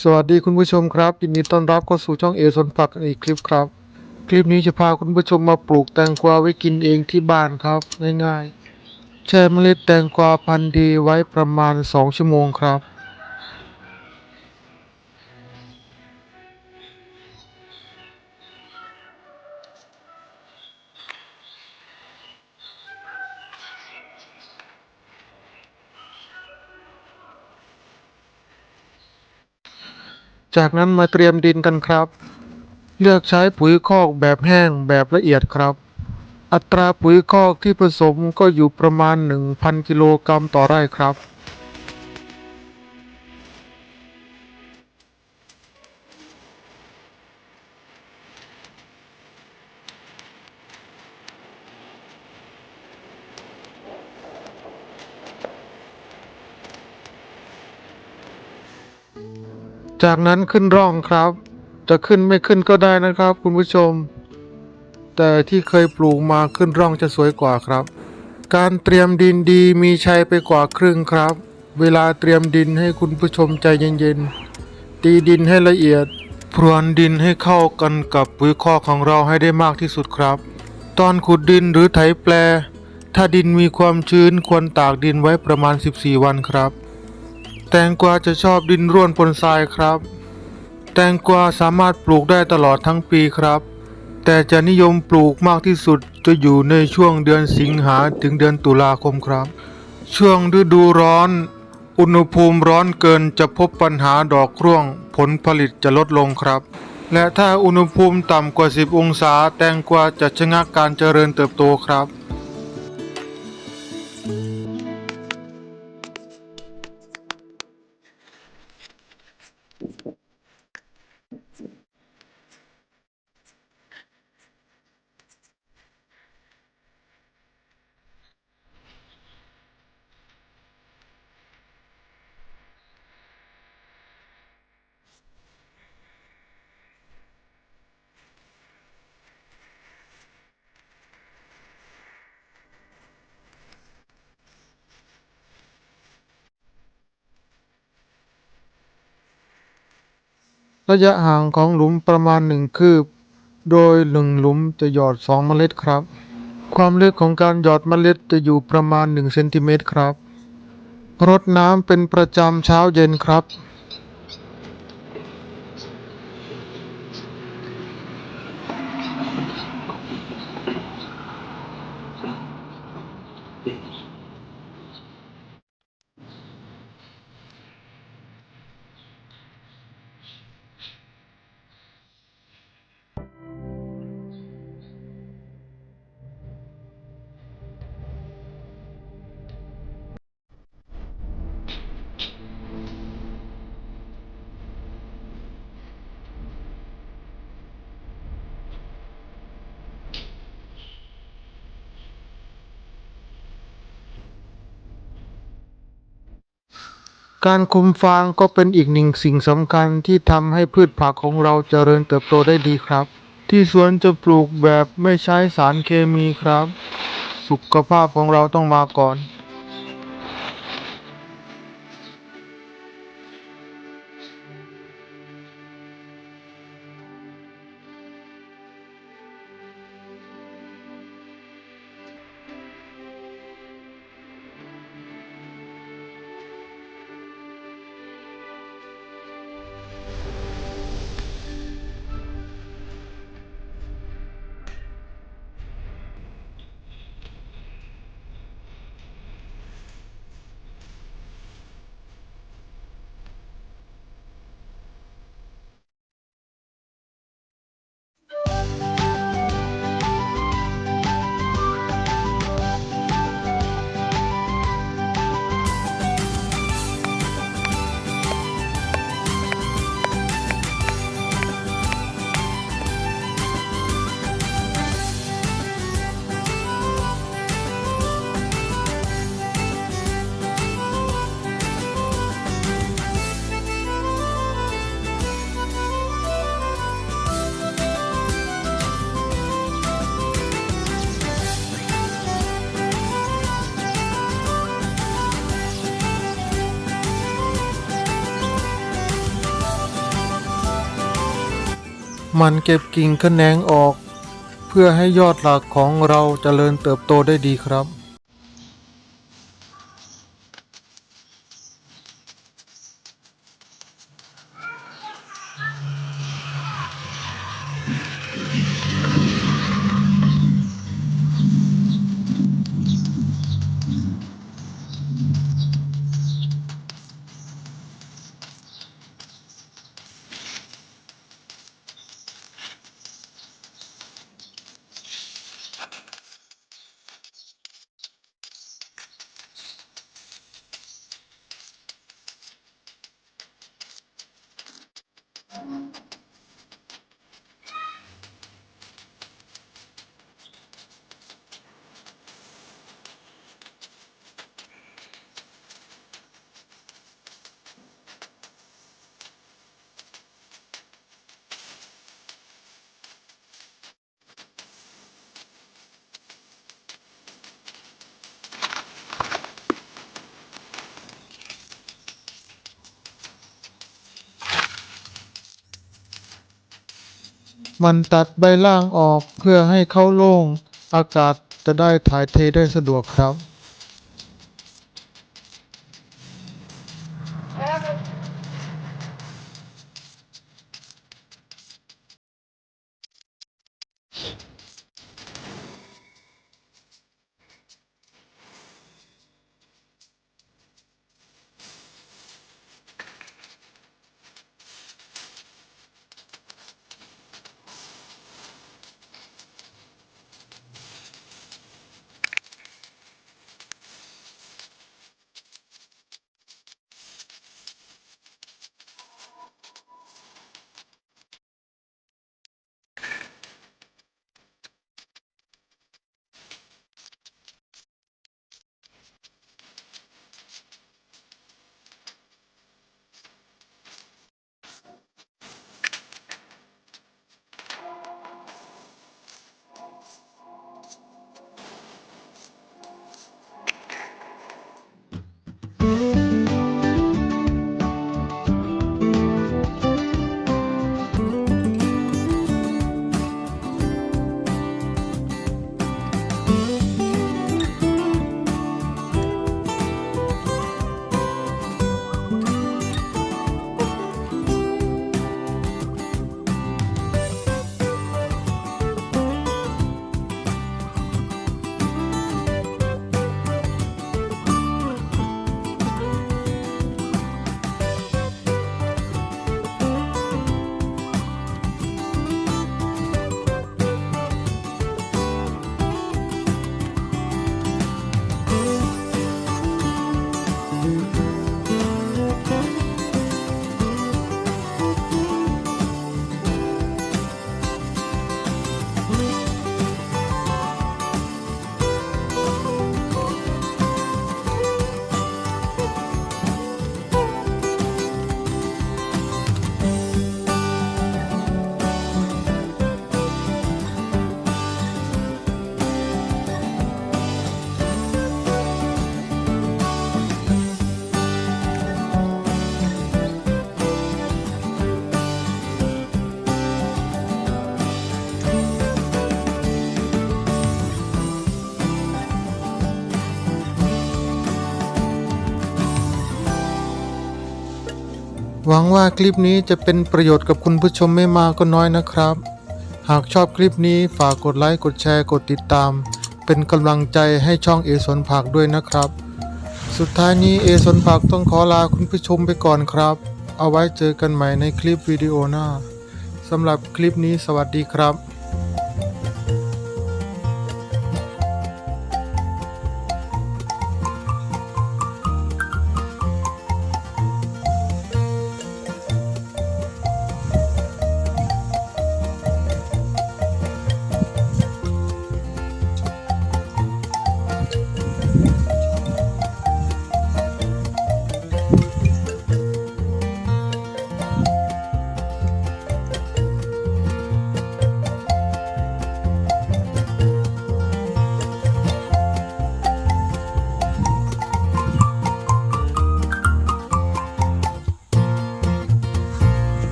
สวัสดีคุณผู้ชมครับยินดีต้อนรับเข้าสู่ช่องเอสนผักอีกคลิปครับ คลิปนี้จะพาคุณผู้ชมมาปลูกแตงกวาไว้กินเองที่บ้านครับง่ายๆแช่เมล็ดแตงกวาพันธุ์ดีไว้ประมาณ 2 ชั่วโมงครับ จากนั้นมาเตรียมดินกันครับ เลือกใช้ปุ๋ยคอกแบบแห้งแบบละเอียดครับ อัตราปุ๋ยคอกที่ผสมก็อยู่ประมาณ 1,000 กิโลกรัมต่อไร่ครับ จากนั้นขึ้นร่องครับ จะขึ้นไม่ขึ้นก็ได้นะครับ คุณผู้ชม แต่ที่เคยปลูกมาขึ้นร่องจะสวยกว่าครับ การเตรียมดินดีมีชัยไปกว่าครึ่งครับ เวลาเตรียมดินให้คุณผู้ชมใจเย็นๆ ตีดินให้ละเอียด พรวนดินให้เข้ากันกับปุ๋ยคอกของเราให้ได้มากที่สุดครับ ตอนขุดดินหรือไถแปล ถ้าดินมีความชื้นควรตากดินไว้ประมาณ 14 วันครับ แตงกวาจะชอบดินร่วนปนทรายครับ แตงกวาสามารถปลูกได้ตลอดทั้งปีครับ แต่จะนิยมปลูกมากที่สุดจะอยู่ในช่วงเดือนสิงหาถึงเดือนตุลาคมครับ ช่วงฤดูร้อน อุณหภูมิร้อนเกินจะพบปัญหาดอกร่วง ผลผลิตจะลดลงครับ และถ้าอุณหภูมิต่ำกว่า 10 องศา แตงกวาจะชะงักการเจริญเติบโตครับ ระยะห่างของหลุมประมาณหนึ่งคืบ โดยหนึ่งหลุมจะหยอดสองเมล็ดครับ ความลึกของการหยอดเมล็ดจะอยู่ประมาณ1เซนติเมตรครับรดน้ำเป็นประจำเช้าเย็นครับ การคุมฟางก็เป็นอีกหนึ่งสิ่งสำคัญที่ทำให้พืชผักของเราเจริญเติบโตได้ดีครับ ที่สวนจะปลูกแบบไม่ใช้สารเคมีครับ สุขภาพของเราต้องมาก่อน มันเก็บกิ่งขแขนงออก เพื่อให้ยอดหลักของเราเจริญเติบโตได้ดีครับ Mm-hmm. มันตัดใบล่างออกเพื่อให้เข้าโล่ง อากาศจะได้ถ่ายเทได้สะดวกครับ หวังว่าคลิปนี้จะเป็นประโยชน์กับคุณผู้ชมไม่มากก็น้อยนะครับ หากชอบคลิปนี้ฝากกดไลค์กดแชร์กดติดตาม เป็นกำลังใจให้ช่องเอสนผักด้วยนะครับ สุดท้ายนี้เอสนผักต้องขอลาคุณผู้ชมไปก่อนครับ เอาไว้เจอกันใหม่ในคลิปวิดีโอหน้าสำหรับคลิปนี้สวัสดีครับ